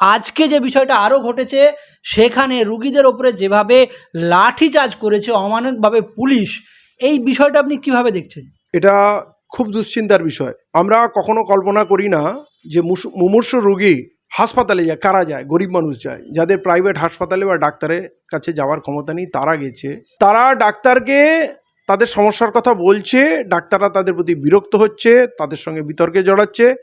আজকে যে বিষয়টা আরও ঘটেছে, সেখানে রুগীদের ওপরে যেভাবে লাঠিচার্জ করেছে অমানবিকভাবে পুলিশ, এই বিষয়টা আপনি কীভাবে দেখছেন? এটা খুব দুশ্চিন্তার বিষয়। আমরা কখনো কল্পনা করি না যে মুমূর্ষু রোগী হাসপাতালে যায়, কারা যায়, গরিব মানুষ যায়। যাদের প্রাইভেট হাসপাতালে বা ডাক্তারের কাছে যাওয়ার ক্ষমতা নেই, তারা গেছে। তারা ডাক্তারকে তাদের সমস্যার কথা বলছে, ডাক্তাররা তাদের প্রতি বিরক্ত হচ্ছে, তাদের সঙ্গে বিতর্কে জড়াচ্ছে।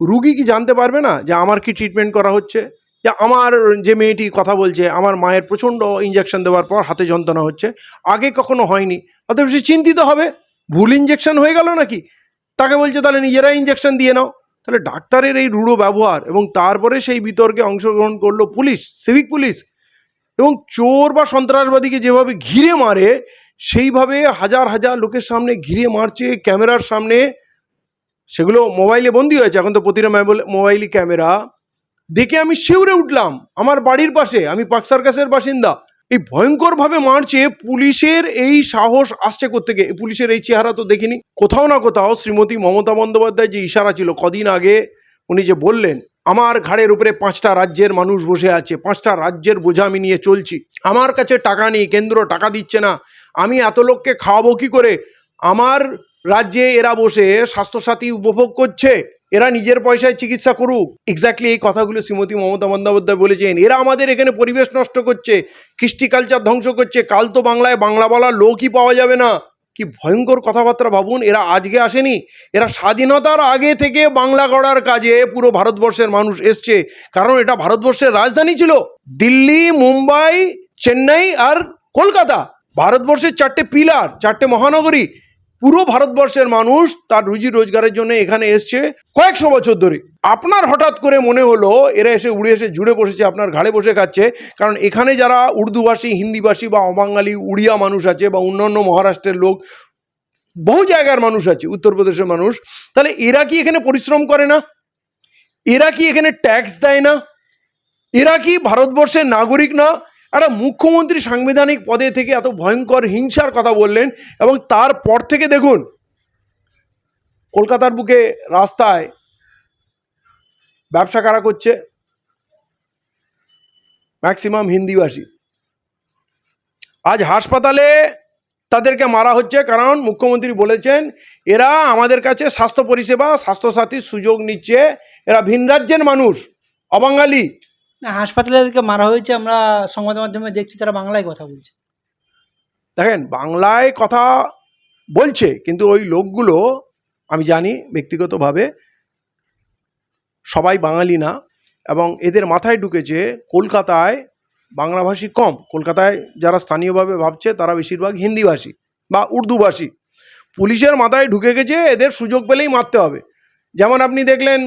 রুগী কি জানতে পারবে না যে আমার কি ট্রিটমেন্ট করা হচ্ছে? যে আমার যে মেয়েটি কথা বলছে, আমার মায়ের প্রচণ্ড ইঞ্জেকশন দেওয়ার পর হাতে যন্ত্রণা হচ্ছে, আগে কখনো হয়নি। অতএব সে চিন্তিত হবে? ভুল ইঞ্জেকশন হয়ে গেল নাকি? তাকে বলছে, তাহলে নিজেরাই ইঞ্জেকশন দিয়ে নাও। তাহলে ডাক্তারের এই রূঢ় ব্যবহার এবং তারপরে সেই বিতর্কে অংশগ্রহণ করল পুলিশ সিভিক পুলিশ এবং চোর বা সন্ত্রাসবাদীকে যেভাবে ঘিরে মারে, সেইভাবে হাজার হাজার লোকের সামনে ঘিরে মারছে, ক্যামেরার সামনে সেগুলো মোবাইলে বন্দি হয়েছে। এখন তো প্রতিটা মোবাইল- মোবাইলই ক্যামেরা। দেখে আমি শিউরে উঠলাম। আমার বাড়ির পাশে, আমি পাক সার্কাসের বাসিন্দা। এই ভয়ঙ্করভাবে মারছে পুলিশের এই সাহস আসছে কোত্থেকে? পুলিশের এই চেহারা তো দেখিনি। কোথাও না কোথাও শ্রীমতী মমতা বন্দ্যোপাধ্যায় যে ইশারা ছিল, কদিন আগে উনি যে বললেন, আমার ঘাড়ের উপরে পাঁচটা রাজ্যের মানুষ বসে আছে, পাঁচটা রাজ্যের বোঝা আমি নিয়ে চলছি। আমার কাছে টাকা নেই, কেন্দ্র টাকা দিচ্ছে না। আমি এত লোককে খাওয়াবো কি করে? আমার রাজ্যে এরা বসে স্বাস্থ্যসাথী উপভোগ করছে, এরা নিজের পয়সায় চিকিৎসা করুক। এক্স্যাক্টলি এই কথাগুলো শ্রীমতী মমতা বন্দ্যোপাধ্যায় বলেছেন। এরা আমাদের এখানে পরিবেশ নষ্ট করছে, কৃষ্টি কালচার ধ্বংস করছে। কাল তো বাংলায় বাংলা বলার লোকই পাওয়া যাবে না। কি ভয়ঙ্কর কথাবার্তা ভাবুন, এরা আজকে আসেনি। এরা স্বাধীনতার আগে থেকে বাংলা গড়ার কাজে পুরো ভারতবর্ষের মানুষ এসছে। কারণ এটা ভারতবর্ষের রাজধানী ছিল। দিল্লি, মুম্বাই, চেন্নাই আর কলকাতা। ভারতবর্ষের চারটে পিলার চারটে মহানগরী। পুরো ভারতবর্ষের মানুষ তার রুজি রোজগারের জন্য এখানে এসছে কয়েকশো বছর ধরে। আপনার হঠাৎ করে মনে হলো এরা এসে উড়ে এসে জুড়ে বসেছে, আপনার ঘাড়ে বসে খাচ্ছে, কারণ এখানে যারা উর্দুভাষী, হিন্দিভাষী বা অবাঙালি, উড়িয়া মানুষ আছে বা অন্যান্য মহারাষ্ট্রের লোক, বহু জায়গার মানুষ আছে, উত্তরপ্রদেশের মানুষ, তাহলে এরা কি এখানে পরিশ্রম করে না? এরা কি এখানে ট্যাক্স দেয় না? এরা কি ভারতবর্ষের নাগরিক না? একটা মুখ্যমন্ত্রী সাংবিধানিক পদে থেকে এত ভয়ঙ্কর হিংসার কথা বললেন এবং তারপর থেকে দেখুন, কলকাতার বুকে রাস্তায় ব্যবসা কারা করছে? ম্যাক্সিমাম হিন্দিভাষী আজ হাসপাতালে তাদেরকে মারা হচ্ছে কারণ মুখ্যমন্ত্রী বলেছেন, এরা আমাদের কাছে স্বাস্থ্য পরিষেবা, স্বাস্থ্যসাথীর সুযোগ নিচ্ছে, এরা ভিন রাজ্যের মানুষ, অবাঙালি। না, হাসপাতালে যাদেরকে মারা হয়েছে আমরা সংবাদ মাধ্যমে দেখছি, তারা বাংলায় কথা বলছে। দেখেন, বাংলায় কথা বলছে, কিন্তু ওই লোকগুলো, আমি জানি ব্যক্তিগতভাবে, সবাই বাঙালি না, এবং এদের মাথায় ঢুকেছে কলকাতায় বাংলাভাষী কম। কলকাতায় যারা স্থানীয়ভাবে ভাবছে, তারা বেশিরভাগ হিন্দিভাষী বা উর্দুভাষী। পুলিশের মাথায় ঢুকে গেছে, এদের সুযোগ পেলেই মারতে হবে। যেমন আপনি দেখলেন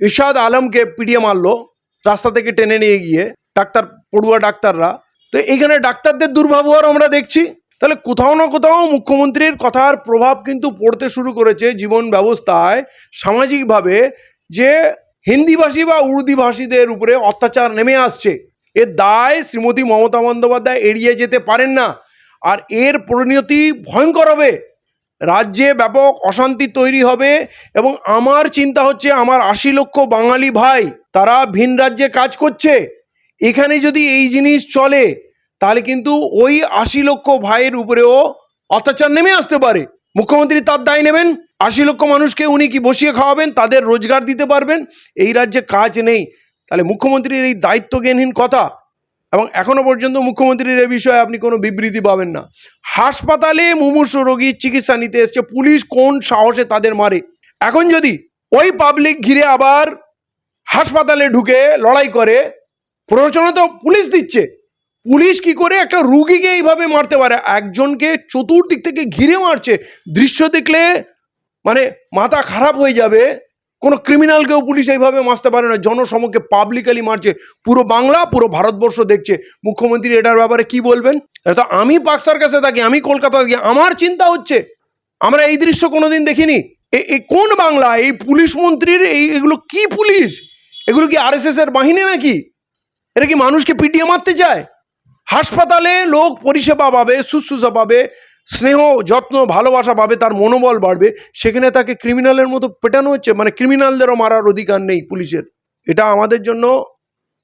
ইরশাদ আলমকে পিটিয়ে মারলো। রাস্তা থেকে টেনে নিয়ে গিয়ে ডাক্তার, পড়ুয়া ডাক্তাররা, তো এইখানে ডাক্তারদের দুর্ব্যবহার আমরা দেখছি। তাহলে কোথাও না কোথাও মুখ্যমন্ত্রীর কথার প্রভাব কিন্তু পড়তে শুরু করেছে জীবন ব্যবস্থায় সামাজিকভাবে, যে হিন্দিভাষী বা উর্দুভাষীদের উপরে অত্যাচার নেমে আসছে। এর দায় শ্রীমতী মমতা বন্দ্যোপাধ্যায় এড়িয়ে যেতে পারেন না। আর এর পরিণতি ভয়ঙ্কর হবে। রাজ্যে ব্যাপক অশান্তি তৈরি হবে এবং আমার চিন্তা হচ্ছে আমার আশি লক্ষ বাঙালি ভাই, তারা ভিন রাজ্যে কাজ করছে। এখানে যদি এই জিনিস চলে, তাহলে কিন্তু ওই আশি লক্ষ ভাইয়ের উপরেও অত্যাচার নেমে আসতে পারে। মুখ্যমন্ত্রী তার দায় নেবেন। আশি লক্ষ মানুষকে উনি কি বসিয়ে খাওয়াবেন, তাদের রোজগার দিতে পারবেন? এই রাজ্যে কাজ নেই। তাহলে মুখ্যমন্ত্রীর এই দায়িত্বজ্ঞানহীন কথা এবং এখনও পর্যন্ত মুখ্যমন্ত্রীর এ বিষয়ে আপনি কোনো বিবৃতি পাবেন না। হাসপাতালে মুমূর্ষু রোগীর চিকিৎসা নিতে এসছে। পুলিশ কোন সাহসে তাদের মারে? এখন যদি ওই পাবলিক ঘিরে আবার হাসপাতালে ঢুকে লড়াই করে, প্ররোচনা তো পুলিশ দিচ্ছে। পুলিশ কি করে একটা রুগীকে এইভাবে মারতে পারে? একজনকে চতুর্দিক থেকে ঘিরে মারছে। দৃশ্য দেখলে মানে মাথা খারাপ হয়ে যাবে। কোনো ক্রিমিনালকেও পুলিশ এইভাবে মারতে পারে না। জনসমক্ষে পাবলিকালি মারছে। পুরো বাংলা, পুরো ভারতবর্ষ দেখছে। মুখ্যমন্ত্রী এটার ব্যাপারে কি বলবেন? এটা তো আমি পাকসার কাছে থাকি, আমি কলকাতা থাকি। আমার চিন্তা হচ্ছে, আমরা এই দৃশ্য কোনোদিন দেখিনি? এ- এ কোন বাংলা? এই পুলিশ মন্ত্রীর এই, এগুলো কি পুলিশ? এগুলো কি আরএসএস এর বাহিনী নাকি? এরা কি মানুষকে পিটিয়ে মারতে চায়? হাসপাতালে লোক পরিষেবা পাবে, শুশ্রূষা পাবে স্নেহ, যত্ন, ভালোবাসা পাবে, তার মনোবল বাড়বে। সেখানে তাকে ক্রিমিনালের মতো পেটানো হচ্ছে মানে ক্রিমিনালদেরও মারার অধিকার নেই পুলিশের। এটা আমাদের জন্য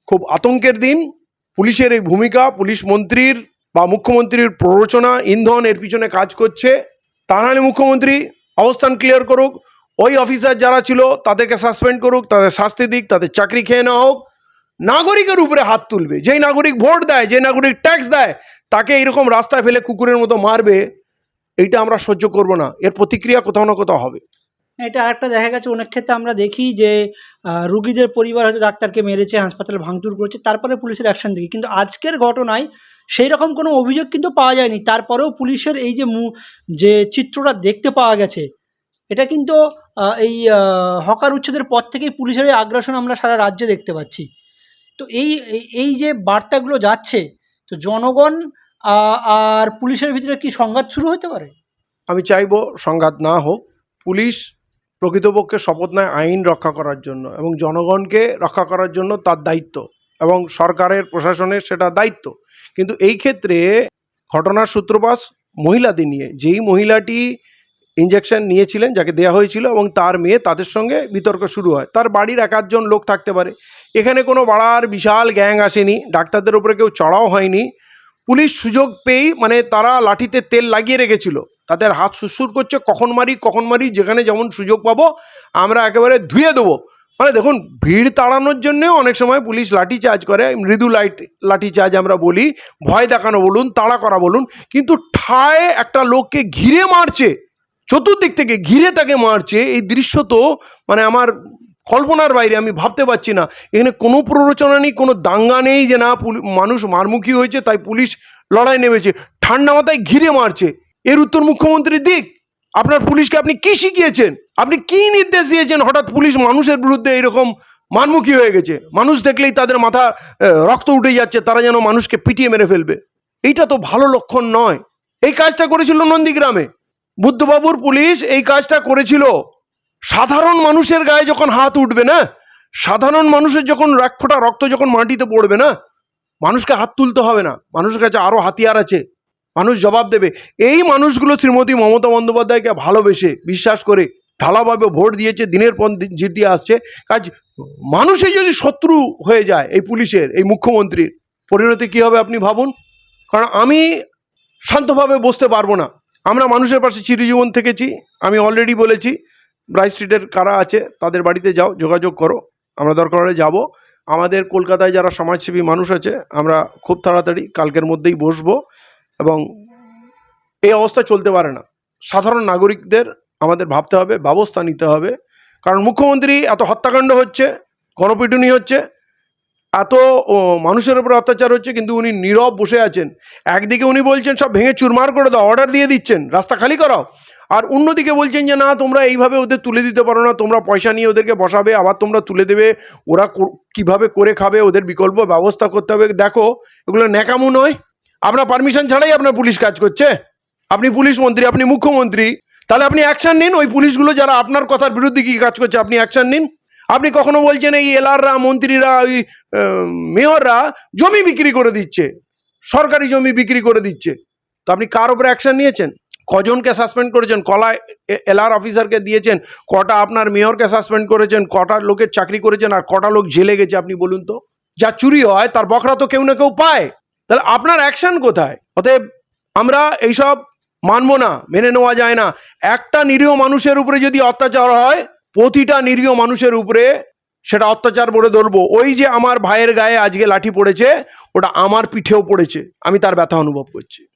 খুব আতঙ্কের দিন। পুলিশের এই ভূমিকা, পুলিশ মন্ত্রীর বা মুখ্যমন্ত্রীর প্ররোচনা, ইন্ধন এর পিছনে কাজ করছে। তা নাহলে মুখ্যমন্ত্রী অবস্থান ক্লিয়ার করুক। ওই অফিসার যারা ছিল, তাদেরকে সাসপেন্ড করুক, তাদের শাস্তি দিক, তাদের চাকরি খেয়ে নেওয়া হোক। নাগরিকের উপরে হাত তুলবে। যেই নাগরিক ভোট দেয় যে নাগরিক ট্যাক্স দেয়, তাকে এরকম রাস্তায় ফেলে কুকুরের মতো মারবে, এইটা আমরা সহ্য করব না। এর প্রতিক্রিয়া কোথাও না কোথাও হবে। এটা আরেকটা দেখা গেছে, অনেক ক্ষেত্রে আমরা দেখি যে রুগীদের পরিবার হয়তো ডাক্তারকে মেরেছে, হাসপাতালে ভাঙচুর করেছে, তারপরে পুলিশের অ্যাকশন দেখি। কিন্তু আজকের ঘটনায় সেই রকম কোনো অভিযোগ কিন্তু পাওয়া যায়নি। তারপরেও পুলিশের এই যে যে চিত্রটা দেখতে পাওয়া গেছে, এটা কিন্তু এই হকার উচ্ছেদের পর থেকেই পুলিশের আগ্রাসন আমরা সারা রাজ্যে দেখতে পাচ্ছি। তো এই, এই- যে বার্তাগুলো যাচ্ছে, তো জনগণ আর পুলিশের ভিতরে কি সংঘাত শুরু হতে পারে? আমি চাইব সংঘাত না হোক, পুলিশ প্রকৃতপক্ষে শপথ নেয় আইন রক্ষা করার জন্য এবং জনগণকে রক্ষা করার জন্য তার দায়িত্ব এবং সরকারের, প্রশাসনের সেটা দায়িত্ব। কিন্তু এই ক্ষেত্রে ঘটনার সূত্রপাত মহিলাদের নিয়ে। যেই মহিলাটি ইঞ্জেকশন নিয়েছিলেন, যাকে দেওয়া হয়েছিল এবং তার মেয়ে তাদের সঙ্গে বিতর্ক শুরু হয়। তার বাড়ির এক আধজন লোক থাকতে পারে। এখানে কোনো বাড়ার বিশাল গ্যাং আসেনি। ডাক্তারদের উপরে কেউ চড়াও হয়নি। পুলিশ সুযোগ পেয়েই মানে তারা লাঠিতে তেল লাগিয়ে রেখেছিল। তাদের হাত সুরসুর করছে, কখন মারি কখন মারি, যেখানে যেমন সুযোগ পাবো, আমরা একেবারে ধুয়ে দেবো। মানে দেখুন, ভিড় তাড়ানোর জন্যেও অনেক সময় পুলিশ লাঠি চার্জ করে, মৃদু লাইট, লাঠি চার্জ আমরা বলি। ভয় দেখানো বলুন, তাড়া করা বলুন। কিন্তু ঠায় একটা লোককে ঘিরে মারছে। চতুর্দিক থেকে ঘিরে তাকে মারছে। এই দৃশ্য তো মানে আমার কল্পনার বাইরে, আমি ভাবতে পারছি না। এখানে কোনো প্ররোচনা নেই, কোনো দাঙ্গা নেই যে না মানুষ মারমুখী হয়েছে, তাই পুলিশ লড়াই নেমেছে। ঠান্ডা মাথায় ঘিরে মারছে। এর উত্তর মুখ্যমন্ত্রীর দিক, আপনার পুলিশকে আপনি কি শিখিয়েছেন? আপনি কি নির্দেশ দিয়েছেন হঠাৎ পুলিশ মানুষের বিরুদ্ধে এরকম মানমুখী হয়ে গেছে? মানুষ দেখলেই তাদের মাথা রক্ত উঠে যাচ্ছে, তারা যেন মানুষকে পিটিয়ে মেরে ফেলবে। এইটা তো ভালো লক্ষণ নয়। এই কাজটা করেছিল নন্দীগ্রামে। বুদ্ধবাবুর পুলিশ এই কাজটা করেছিল। সাধারণ মানুষের গায়ে যখন হাত উঠবে না, সাধারণ মানুষের যখন এক রক্ত যখন মাটিতে পড়বে না, মানুষকে হাত তুলতে হবে না। মানুষের কাছে আরও হাতিয়ার আছে। মানুষ জবাব দেবে। এই মানুষগুলো শ্রীমতী মমতা বন্দ্যোপাধ্যায়কে ভালোবেসে বিশ্বাস করে ঢালাভাবে ভোট দিয়েছে, দিনের পর দিন জিত দিয়ে আসছে। কাজ মানুষে যদি শত্রু হয়ে যায় এই পুলিশের, এই মুখ্যমন্ত্রীর, পরিণতি কী হবে আপনি ভাবুন? কারণ আমি শান্তভাবে বসতে পারব না। আমরা মানুষের পাশে চিরজীবন থেকেছি। আমি অলরেডি বলেছি ব্রাই স্ট্রিটের কারা আছে, তাদের বাড়িতে যাও, যোগাযোগ করো। আমরা দরকার হলে যাব। আমাদের কলকাতায় যারা সমাজসেবী মানুষ আছে, আমরা খুব তাড়াতাড়ি কালকের মধ্যেই বসবো এবং এই অবস্থা চলতে পারে না। সাধারণ নাগরিকদের আমাদের ভাবতে হবে, ব্যবস্থা নিতে হবে। কারণ মুখ্যমন্ত্রী এত হত্যাকাণ্ড হচ্ছে, গণপিটুনি হচ্ছে এত মানুষের উপর অত্যাচার হচ্ছে, কিন্তু উনি নীরব বসে আছেন। একদিকে উনি বলছেন, সব ভেঙে চুরমার করে দাও অর্ডার দিয়ে দিচ্ছেন, রাস্তা খালি করাও। আর অন্যদিকে বলছেন যে, না, তোমরা এইভাবে ওদের তুলে দিতে পারো না, তোমরা পয়সা নিয়ে ওদেরকে বসাবে, আবার তোমরা তুলে দেবে, ওরা কীভাবে করে খাবে, ওদের বিকল্প ব্যবস্থা করতে হবে। দেখো, এগুলো ন্যাকামো নয়। আপনার পারমিশন ছাড়াই আপনার পুলিশ কাজ করছে। আপনি পুলিশ মন্ত্রী, আপনি মুখ্যমন্ত্রী, তাহলে আপনি অ্যাকশন নিন, ওই পুলিশগুলো যারা আপনার কথার বিরুদ্ধে কি কাজ করছে, আপনি অ্যাকশন নিন। আপনি কখনো বলছেন এই এলাররা মন্ত্রীরা, ওই মেয়ররা জমি বিক্রি করে দিচ্ছে, সরকারি জমি বিক্রি করে দিচ্ছে। তো আপনি কার ওপরে অ্যাকশন নিয়েছেন? কজনকে সাসপেন্ড করেছেন? কলা এলআর অফিসারকে দিয়েছেন? কটা আপনার মেয়রকে সাসপেন্ড করেছেন? কটা লোকের চাকরি করেছেন? আর কটা লোক জেলে গেছে আপনি বলুন তো? যা চুরি হয়, তার বকরা তো কেউ না কেউ পায়। তাহলে আপনার অ্যাকশন কোথায়? অতএব আমরা এইসব মানবো না, মেনে নেওয়া যায় না। একটা নিরীহ মানুষের উপরে যদি অত্যাচার হয় প্রতিটা নিরীহ মানুষের উপরে সেটা অত্যাচার বলে ধরবো। ওই যে আমার ভাইয়ের গায়ে আজকে লাঠি পড়েছে, ওটা আমার পিঠেও পড়েছে। আমি তার ব্যথা অনুভব করছি।